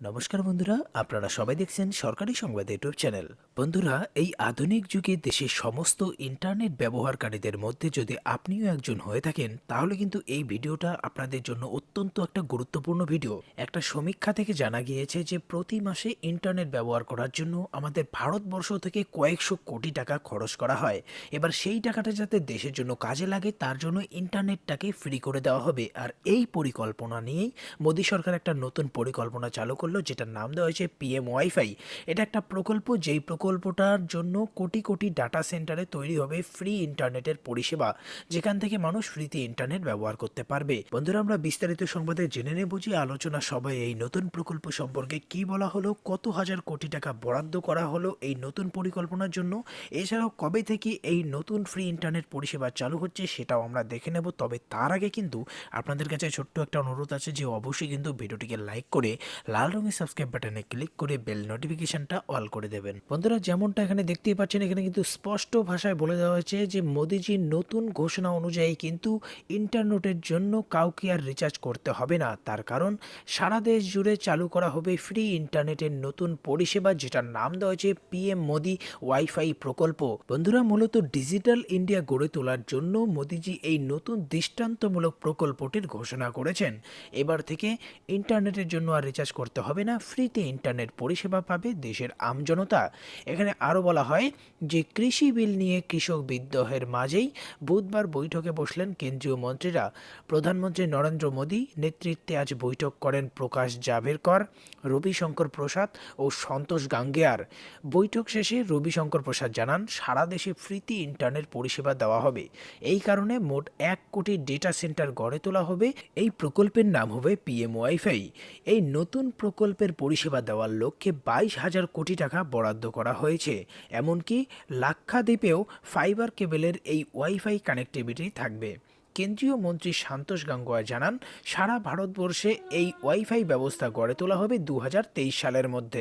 নমস্কার বন্ধুরা, আপনারা সবাই দেখছেন সরকারি সংবাদ ইউটিউব চ্যানেল। বন্ধুরা, এই আধুনিক যুগে দেশের সমস্ত ইন্টারনেট ব্যবহারকারীদের মধ্যে যদি আপনিও একজন হয়ে থাকেন, তাহলে কিন্তু এই ভিডিওটা আপনাদের জন্য অত্যন্ত একটা গুরুত্বপূর্ণ ভিডিও। একটা সমীক্ষা থেকে জানা গিয়েছে যে প্রতি মাসে ইন্টারনেট ব্যবহার করার জন্য আমাদের ভারতবর্ষ থেকে কয়েকশো কোটি টাকা খরচ করা হয়। এবার সেই টাকাটা যাতে দেশের জন্য কাজে লাগে, তার জন্য ইন্টারনেটটাকে ফ্রি করে দেওয়া হবে। আর এই পরিকল্পনা নিয়েই মোদী সরকার একটা নতুন পরিকল্পনা চালু করল, যেটার নাম দেওয়া হয়েছে পিএম ওয়াইফাই এটা একটা প্রকল্প, যেই প্রকল্পটার জন্য কোটি কোটি ডাটা সেন্টারে তৈরি হবে ফ্রি ইন্টারনেটের পরিষেবা, যেখান থেকে মানুষ ফ্রিতে ইন্টারনেট ব্যবহার করতে পারবে। বন্ধুরা, আমরা বিস্তারিত সংবাদে জেনে নেব যে আলোচনা সবাই এই নতুন প্রকল্প সম্পর্কে কি বলা হলো, কত হাজার কোটি টাকা বরাদ্দ করা হলো এই নতুন পরিকল্পনার জন্য, এছাড়াও কবে থেকে এই নতুন ফ্রি ইন্টারনেট পরিষেবা চালু হচ্ছে সেটাও আমরা দেখে নেব। তবে তার আগে কিন্তু আপনাদের কাছে ছোট্ট একটা অনুরোধ আছে যে অবশ্যই কিন্তু ভিডিওটিকে লাইক করে লাল রঙের সাবস্ক্রাইব বাটনে ক্লিক করে বেল নোটিফিকেশনটা অল করে দেবেন। বন্ধুরা, যেমনটা এখানে দেখতেই পাচ্ছেন, এখানে কিন্তু স্পষ্ট ভাষায় বলে দেওয়া হয়েছে যে, মোদিজির নতুন ঘোষণা অনুযায়ী কিন্তু ইন্টারনেটের জন্য কাউকে আর রিচার্জ করতে হবে না। তার কারণ, সারা দেশ জুড়ে চালু করা হবে ফ্রি ইন্টারনেটের নতুন পরিষেবা, যেটার নাম দেওয়া হয়েছে পিএম মোদি ওয়াইফাই প্রকল্প। বন্ধুরা, মূলত ডিজিটাল ইন্ডিয়া গড়ে তোলার জন্য মোদিজি এই নতুন দৃষ্টান্তমূলক প্রকল্পটির ঘোষণা করেছেন। এবার থেকে ইন্টারনেটের জন্য আর রিচার্জ করতে হবে না, ফ্রিতে ইন্টারনেট পরিষেবা পাবে দেশের আমজনতা এখানে আরও বলা হয় যে, কৃষি বিল নিয়ে কৃষক বিদ্রোহের মাঝেই বুধবার বৈঠকে বসলেন কেন্দ্রীয় মন্ত্রীরা। প্রধানমন্ত্রী নরেন্দ্র মোদী নেতৃত্বে আজ বৈঠক করেন প্রকাশ জাভেরকর, রবিশঙ্কর প্রসাদ ও সন্তোষ গাঙ্গেয়ার। বৈঠক শেষে রবিশঙ্কর প্রসাদ জানান, সারা দেশে ফ্রিতে ইন্টারনেট পরিষেবা দেওয়া হবে। এই কারণে মোট এক কোটি ডেটা সেন্টার গড়ে তোলা হবে। এই প্রকল্পের নাম হবে পিএম ওয়াইফাই এই নতুন প্রকল্পের পরিষেবা দেওয়ার লক্ষ্যে বাইশ হাজার কোটি টাকা বরাদ্দ করা হয়েছে। এমনকি লাক্ষাদ্বীপেও ফাইবার কেবেলের এই ওয়াইফাই কানেক্টিভিটি থাকবে। কেন্দ্রীয় মন্ত্রী সান্তোষ গাঙ্গোয়া জানান, সারা ভারতবর্ষে এই ওয়াইফাই ব্যবস্থা গড়ে তোলা হবে দু হাজার তেইশ সালের মধ্যে।